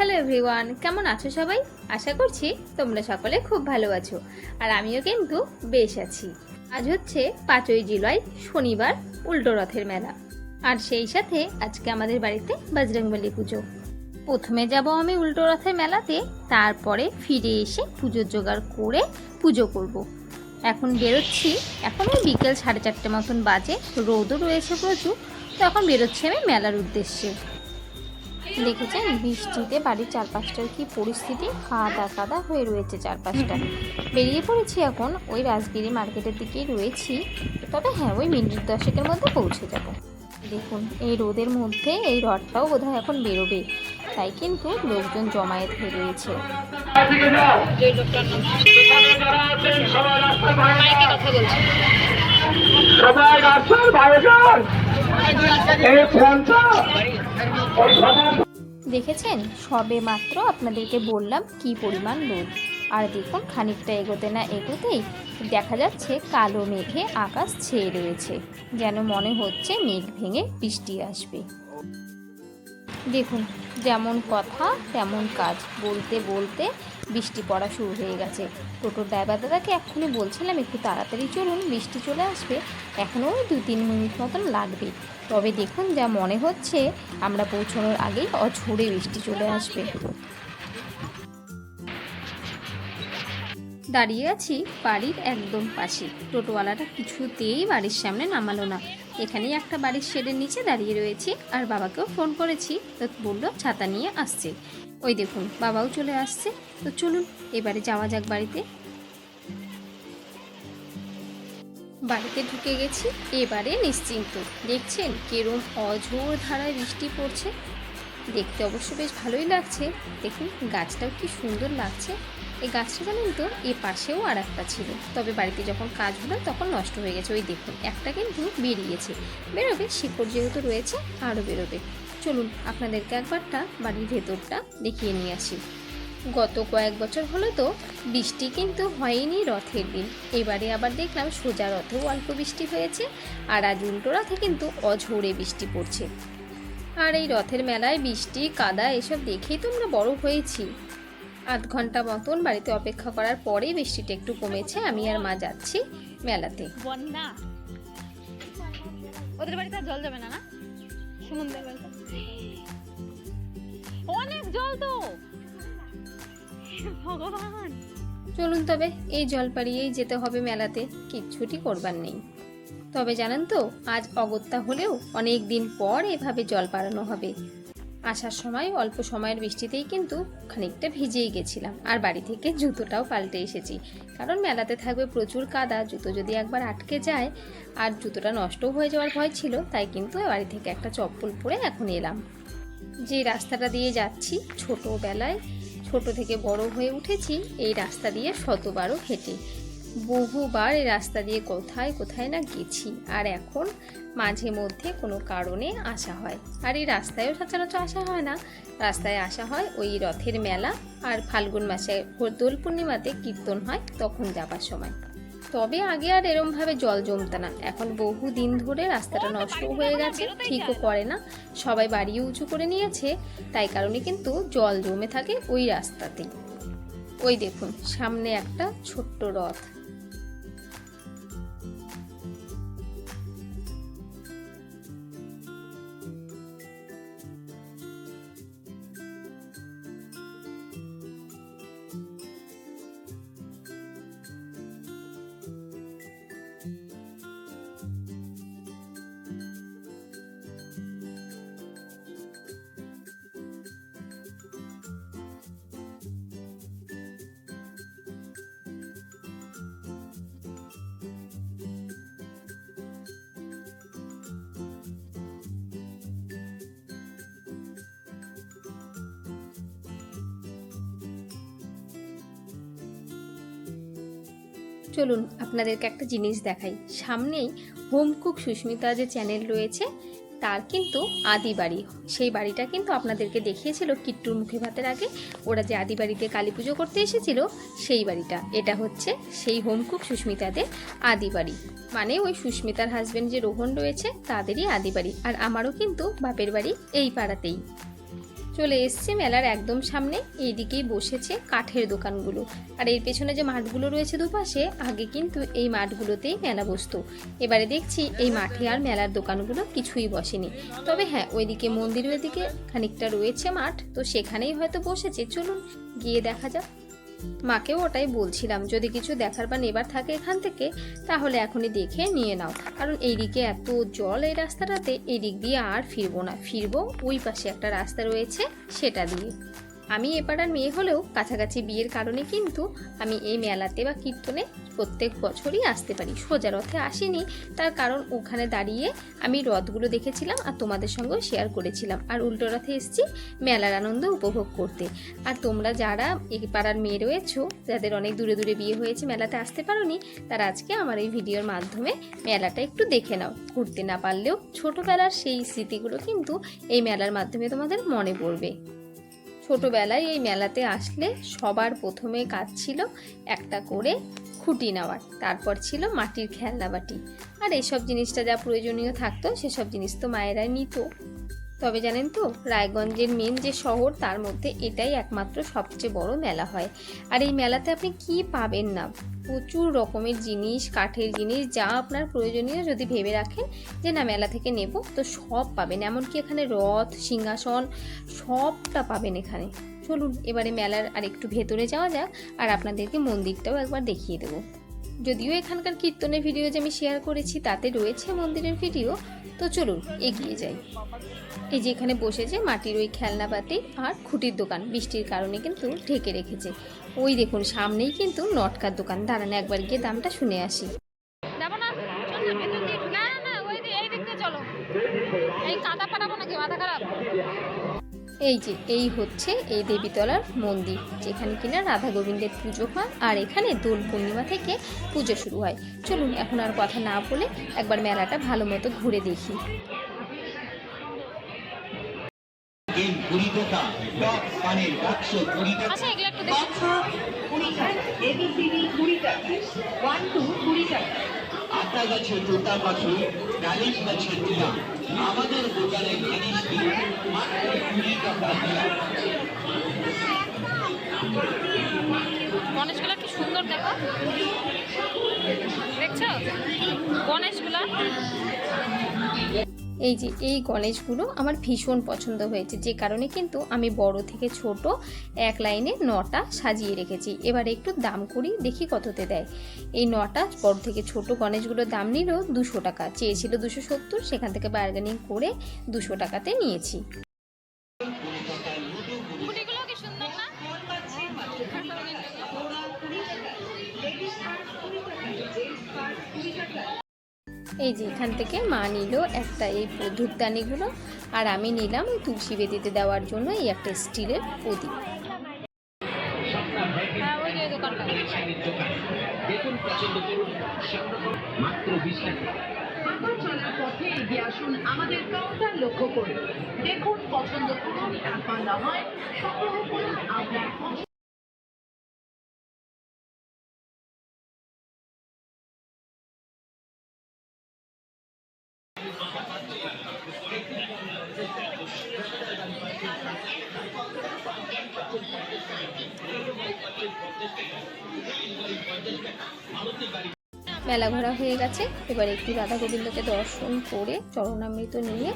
Hello everyone কেমন আছো সবাই? আশা করছি তোমরা সকলে খুব ভালো আছো, আর আমিও কিন্তু বেশ আছি। আজ হচ্ছে পাঁচই জুলাই, শনিবার, উল্টো রথের মেলা। আর সেই সাথে আজকে আমাদের বাড়িতে বজরংবলী পুজো। প্রথমে যাব আমি উল্টো রথের মেলাতে, তারপরে ফিরে এসে পুজোর জোগাড় করে পুজো করব। এখন বেরোচ্ছি, এখন ওই বিকেল সাড়ে চারটে মতন বাজে, রোদও রয়েছে প্রচুর, তো এখন বেরোচ্ছি আমি মেলার উদ্দেশ্যে। দেখেছেন বৃষ্টিতে বাড়ির চারপাশটার কি পরিস্থিতি? কাদা কাদা হয়ে রয়েছে চারপাশটা। বেরিয়ে পড়েছি এখন ওই রাজগিরি মার্কেটের দিকেই রয়েছি। তবে হ্যাঁ ওই মিনিট দশেকের মধ্যে পৌঁছে যাব। দেখুন এই রোদের মধ্যে এই রথটাও বোধহয় এখন বেরোবে। তাই কিন্তু লোকজন জমায়েত হয়ে রয়েছে। সবাই রাস্তার বাইরে এই ফোনটা দেখেছেন? সবে মাত্র আপনাদেরকে বললাম কি পরিমাণ রোদ আর দেখুন, খানিকটা এগোতে না এগোতেই দেখা যাচ্ছে কালো মেঘে আকাশ ছেয়ে রয়েছে, যেন মনে হচ্ছে মেঘ ভেঙে বৃষ্টি আসবে। দেখুন, যেমন কথা, তেমন কাজ, বলতে বলতে বৃষ্টি পড়া শুরু হয়ে গেছে। টোটোর ড্রাইভার দাদাকে এক্ষুনি বলছিলাম, একটু তাড়াতাড়ি চলুন, বৃষ্টি চলে আসবে। এখনও দু তিন মিনিট মতন লাগবে। তবে দেখুন যা মনে হচ্ছে, আমরা পৌঁছানোর আগেই অঝোরে বৃষ্টি চলে আসবে। দাঁড়িয়ে আছি বাড়ির একদম পাশে। টোটোওয়ালাটা কিছুতেই বাড়ির সামনে নামালো না। এখানেই একটা বাড়ির শেডের নিচে দাঁড়িয়ে রয়েছি, আর বাবাকেও ফোন করেছি। তো বলল, ছাতা নিয়ে আসছে। ওই দেখুন, বাবাও চলে আসছে। তো চলুন, এবারে যাওয়া যাক বাড়িতে। বাড়িতে ঢুকে গেছি, এবারে নিশ্চিন্ত। দেখছেন, কেরম অঝোর ধারায় বৃষ্টি পড়ছে। দেখতে অবশ্য বেশ ভালোই লাগছে। দেখুন, গাছটাও কি সুন্দর লাগছে। এই গাছটা জানেন তো, এ পাশেও আর একটা ছিল। তবে বাড়িতে যখন কাজ হলো, তখন নষ্ট হয়ে গেছে। ওই দেখুন, একটা কিন্তু বেরিয়েছে। বেরোবে, শিকড় যেহেতু রয়েছে, আরও বেরোবে। চলুন আপনাদেরকে একবারটা বাড়ির ভেতরটা দেখিয়ে নিয়ে আসি। গত কয়েক বছর হলো তো বৃষ্টি কিন্তু হয়নি রথের দিন। এবারে আবার দেখলাম সোজা রথেও অল্প বৃষ্টি হয়েছে আর আজ উল্টো রথে কিন্তু অঝোরে বৃষ্টি পড়ছে। আর এই রথের মেলায় বৃষ্টি কাদা এসব দেখেই তো আমরা বড় হয়েছি। আধ ঘণ্টা মতন বাড়িতে অপেক্ষা করার পরেই বৃষ্টিটা একটু কমেছে আমি আর মা যাচ্ছি মেলাতে। বন্যা। ওদের বাড়িতে আর জল যাবে না না? সুমনদের বাড়িতে অনেক জল তো। ভগবান। চলুন তবে, এই জল পাড়িয়েই যেতে হবে মেলাতে, কিচ্ছুটি করবার নেই। তবে জানেন তো, আজ অগত্যা হলেও অনেক দিন পর এভাবে জল পাড়ানো হবে। আসার সময় অল্প সময়ের বৃষ্টিতেই কিন্তু খানিকটা ভিজেই গেছিলাম। আর বাড়ি থেকে জুতোটাও পাল্টে এসেছি। কারণ মেলাতে থাকবে প্রচুর কাদা, জুতো যদি একবার আটকে যায় আর জুতোটা নষ্ট হয়ে যাওয়ার ভয় ছিল, তাই কিন্তু বাড়ি থেকে একটা চপ্পল পরে এখন এলাম। যে রাস্তাটা দিয়ে যাচ্ছি, ছোটোবেলায় ছোট থেকে বড় হয়ে উঠেছি, এই রাস্তা দিয়ে শতবারও হেঁটে। বহুবার এই রাস্তা দিয়ে কোথায় কোথায় না গেছি। আর এখন মাঝে মধ্যে কোনো কারণে আসা হয়। আর এই রাস্তায়ও সচরাচর আসা হয় না। রাস্তায় আসা হয় ওই রথের মেলা আর ফাল্গুন মাসে দোল পূর্ণিমাতে কীর্তন হয় তখন যাবার সময়। তবে আগে আর এরমভাবে জল জমতো না। এখন বহু দিন ধরে রাস্তাটা নষ্ট হয়ে গেছে, ঠিকও করে না। সবাই বাড়িও উঁচু করে নিয়েছে, তাই কারণে কিন্তু জল জমে থাকে ওই রাস্তাতেই। ওই দেখুন, সামনে একটা ছোট্ট রথ। চলুন আপনাদেরকে একটা জিনিস দেখাই। সামনেই হোম কুক সুস্মিতা যে চ্যানেল রয়েছে, তার কিন্তু আদি বাড়ি। সেই বাড়িটা কিন্তু আপনাদেরকে দেখিয়েছিল কিট্টুর মুখে ভাতের আগে। ওরা যে আদি বাড়িতে কালী পুজো করতে এসেছিল, সেই বাড়িটা। এটা হচ্ছে সেই হোম কুক সুস্মিতাদের আদি বাড়ি। মানে ওই সুস্মিতার হাজবেন্ড যে রোহন রয়েছে, তাদেরই আদি বাড়ি। আর আমারও কিন্তু বাপের বাড়ি এই পাড়াতেই। চলে এসছে মেলার একদম সামনে, এইদিকেই বসেছে কাঠের দোকানগুলো। আর এর পেছনে যে মাঠগুলো রয়েছে দুপাশে, আগে কিন্তু এই মাঠগুলোতেই মেলা বসতো। এবারে দেখছি এই মাঠে আর মেলার দোকানগুলো কিছুই বসেনি। তবে হ্যাঁ ওইদিকে মন্দিরের দিকে খানিকটা রয়েছে মাঠ, তো সেখানেই হয়তো বসেছে। চলুন গিয়ে দেখা যাক। মাকেও ওটাই বলছিলাম, যদি কিছু দেখার বা নেবার থাকে এখান থেকে, তাহলে এখনই দেখে নিয়ে নাও। কারণ এইদিকে এত জল এই রাস্তাটাতে এই দিক দিয়ে আর ফিরবো না। ফিরবো ওই পাশে একটা রাস্তা রয়েছে, সেটা দিয়ে। আমি এপাড়ার মেয়ে হলেও কাছাকাছি বিয়ের কারণে কিন্তু আমি এই মেলাতে বা কীর্তনে প্রত্যেক বছরই আসতে পারি। সোজা রথে আসিনি, তার কারণ ওখানে দাঁড়িয়ে আমি রথগুলো দেখেছিলাম আর তোমাদের সঙ্গেও শেয়ার করেছিলাম। আর উল্টো রথে এসেছি মেলার আনন্দ উপভোগ করতে। আর তোমরা যারা এই পাড়ার মেয়ে রয়েছো, যাদের অনেক দূরে দূরে বিয়ে হয়েছে, মেলাতে আসতে পারোনি, তারা আজকে আমার এই ভিডিওর মাধ্যমে মেলাটা একটু দেখে নাও। ঘুরতে না পারলেও ছোটোবেলার সেই স্মৃতিগুলো কিন্তু এই মেলার মাধ্যমে তোমাদের মনে পড়বে। ছোটোবেলায় এই মেলাতে আসলে সবার প্রথমে কাজ ছিল একটা করে খুঁটি নেওয়ার। তারপর ছিল মাটির খেলনা বাটি। আর এইসব জিনিসটা যা প্রয়োজনীয় থাকতো, সেসব জিনিস তো মায়েরাই নিত। তবে জানেন তো, রায়গঞ্জের মেন যে শহর, তার মধ্যে এটাই একমাত্র সবচেয়ে বড় মেলা হয়। আর এই মেলাতে আপনি কি পাবেন না প্রচুর রকমের জিনিস, কাঠের জিনিস যা আপনার প্রয়োজনীয় যদি ভেবে রাখেন যে না, মেলা থেকে নেব, তো সব পাবেন। এমনকি এখানে রথ, সিংহাসন সবটা পাবেন এখানে। চলুন, এবারে মেলার আর একটু ভেতরে যাওয়া যাক আর আপনাদেরকে মন্দিরটাও একবার দেখিয়ে দেবো। যদিও এখানকার কীর্তনের ভিডিও যে আমি শেয়ার করেছি, তাতে রয়েছে মন্দিরের ভিডিও তো চলুন, এগিয়ে যাই। এই যে এখানে বসেছে মাটির ওই খেলনা খেলনাপাতি আর খুঁটির দোকান, বৃষ্টির কারণে কিন্তু ঢেকে রেখেছে। ওই দেখুন, সামনেই কিন্তু নটকার দোকান। দাঁড়ানো, একবার গিয়ে দামটা শুনে আসি যাব না চল না ভেতর দিক না না না ওই দিক এই দিক দিয়ে চলো এই কাদা পাঠাবো নাকি মাথা খারাপ এই যে এই হচ্ছে এই দেবীতলার মন্দির যেখানে কিনা রাধা গোবিন্দের পুজো হয় আর এখানে দোল পূর্ণিমা থেকে পুজো শুরু হয়। চলুন এখন আর কথা না বলে একবার মেলাটা ভালো মতো ঘুরে দেখি। আচ্ছা এবিসিডি কুড়ি টাকা ওয়ান টু কুড়ি টাকা আটা গাছে তোতা পাখি ডালিম গাছে টিয়া। আমাদের দোকানে জিনিস কুড়ি টাকা দিয়া। কি সুন্দর দেখো। দেখছ? গণেশগুলো। এই যে এই গণেশগুলো আমার ভীষণ পছন্দ হয়েছে। যে কারণে কিন্তু আমি বড় থেকে ছোট এক লাইনে নটা সাজিয়ে রেখেছি। এবারে একটু দাম করি, দেখি কততে দেয়। এই নটা বড় থেকে ছোট গণেশগুলোর দাম নিল দুশো টাকা। চেয়েছিল দুশো সত্তর, সেখান থেকে বার্গেনিং করে দুশো টাকাতে নিয়েছি খুঁটিগুলো কি সুন্দর না এই যে এখান থেকে মা নিল একটা এই ধূপদানিগুলো আর আমি নিলাম ওই তুলসী বেদিতে দেওয়ার জন্য এই একটা স্টিলের প্রদীপ। হ্যাঁ ওই যে ওই দোকানটা আবার চলার পথে এগিয়ে আসুন আমাদের কাউন্টার লক্ষ্য করুন দেখুন পছন্দ করুন তারপর না হয় সংগ্রহ করুন আপনার মেলা ঘোরা হয়ে গেছে। এবার একটু রাধা গোবিন্দকে দর্শন করে চরণামৃত নিয়ে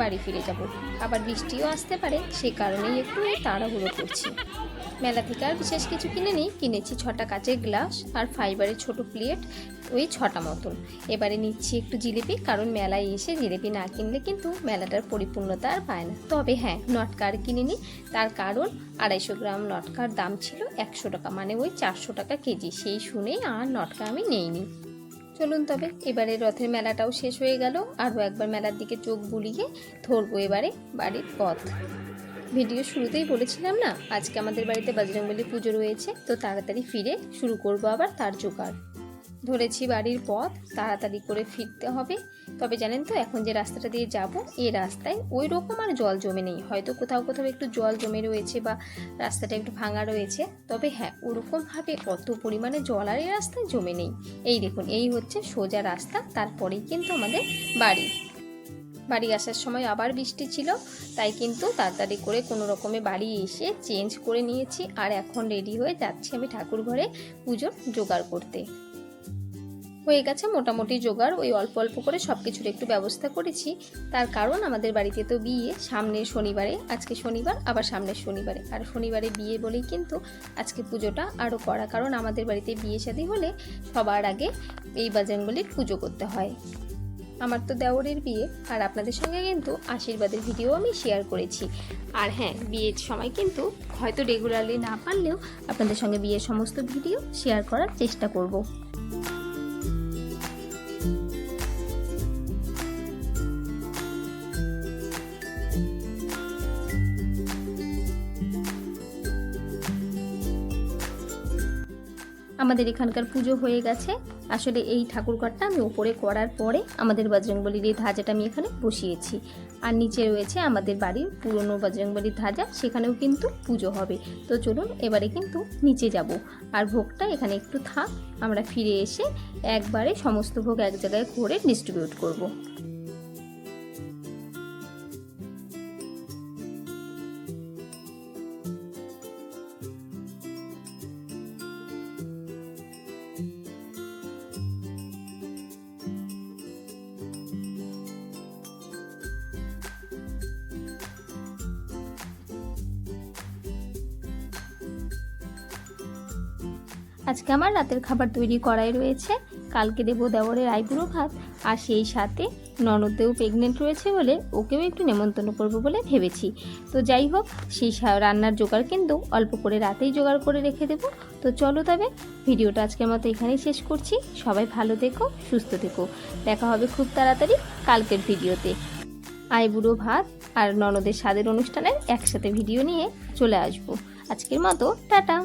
বাড়ি ফিরে যাব। আবার বৃষ্টিও আসতে পারে, সে কারণেই একটু তাড়াহুড়ো করছি। মেলা থেকে আর বিশেষ কিছু কিনে নিই। কিনেছি ছটা কাঁচের গ্লাস আর ফাইবারের ছোট প্লেট ওই ছটা মতন। এবারে নিচ্ছি একটু জিলিপি, কারণ মেলায় এসে জিলিপি না কিনলে কিন্তু মেলাটার পরিপূর্ণতা আর পায় না। তবে হ্যাঁ নটকার কিনে নিই তার কারণ আড়াইশো গ্রাম নটকার দাম ছিল একশো টাকা মানে ওই চারশো টাকা কেজি। সেই শুনেই আর নটকা আমি নেইনি। চলুন তবে, এবারে রথের মেলাটাও শেষ হয়ে গেল। আরও একবার মেলার দিকে চোখ বুলিয়ে ধরবো এবারে বাড়ির পথ। ভিডিও শুরুতেই বলেছিলাম না, আজকে আমাদের বাড়িতে বজরংবলী পুজো রয়েছে, তো তাড়াতাড়ি ফিরে শুরু করব আবার তার জোগাড়। ধরেছি বাড়ির পথ, তাড়াতাড়ি করে ফিরতে হবে। তবে জানেন তো, এখন যে রাস্তাটা দিয়ে যাব এই রাস্তায় ওই রকম আর জল জমে নেই। হয়তো কোথাও কোথাও একটু জল জমে রয়েছে বা রাস্তাটা একটু ভাঙা রয়েছে। তবে হ্যাঁ ওরকমভাবে অত পরিমাণে জল আর এই রাস্তায় জমে নেই। এই দেখুন, এই হচ্ছে সোজা রাস্তা, তারপরেই কিন্তু আমাদের বাড়ি। বাড়ি আসার সময় আবার বৃষ্টি ছিল, তাই কিন্তু তাড়াতাড়ি করে কোনো রকমে বাড়ি এসে চেঞ্জ করে নিয়েছি। আর এখন রেডি হয়ে যাচ্ছি আমি ঠাকুর ঘরে পুজোর জোগাড় করতে। হয়ে গেছে মোটামুটি জোগাড়। ওই অল্প অল্প করে সব কিছুর একটু ব্যবস্থা করেছি। তার কারণ আমাদের বাড়িতে তো বিয়ে, সামনের শনিবারে, আজকে শনিবার, আবার সামনের শনিবারে। আর শনিবারে বিয়ে বলেই কিন্তু আজকে পুজোটা আরও করা। কারণ আমাদের বাড়িতে বিয়ে শাদী হলে সবার আগে এই বাজানগুলির পুজো করতে হয়। আমার তো দেওরের বিয়ে, আর আপনাদের সঙ্গে কিন্তু আশীর্বাদের ভিডিও আমি শেয়ার করেছি। আর হ্যাঁ বিয়ের সময় কিন্তু হয়তো রেগুলারলি না পারলেও আপনাদের সঙ্গে বিয়ের সমস্ত ভিডিও শেয়ার করার চেষ্টা করব। আমাদের এখানকার পুজো হয়ে গেছে। আসলে এই ঠাকুরঘরটা আমি ওপরে করার পরে আমাদের বজরংবলির এই ধাজাটা আমি এখানে বসিয়েছি। আর নিচে রয়েছে আমাদের বাড়ির পুরনো বজরংবলির ধাজা, সেখানেও কিন্তু পুজো হবে। তো চলুন এবারে কিন্তু নিচে যাব। আর ভোগটা এখানে একটু থাক, আমরা ফিরে এসে একবারে সমস্ত ভোগ এক জায়গায় করে ডিস্ট্রিবিউট করব। আজকে আমার রাতের খাবার তৈরি করাই রয়েছে। কালকে দেবো দেওরের আইবুড়ো ভাত, আর সেই সাথে ননদেও প্রেগনেন্ট রয়েছে বলে ওকেও একটু নেমন্তন্ন করব বলে ভেবেছি। তো যাই হোক, সেই রান্নার জোগাড় কিন্তু অল্প করে রাতেই জোগাড় করে রেখে দেবো। তো চলো তবে, ভিডিওটা আজকের মতো এখানেই শেষ করছি। সবাই ভালো থেকো, সুস্থ থেকো। দেখা হবে খুব তাড়াতাড়ি কালকের ভিডিওতে। আইবুড়ো ভাত আর ননদের স্বাদের অনুষ্ঠানের একসাথে ভিডিও নিয়ে চলে আসব। আজকের মতো, টাটা।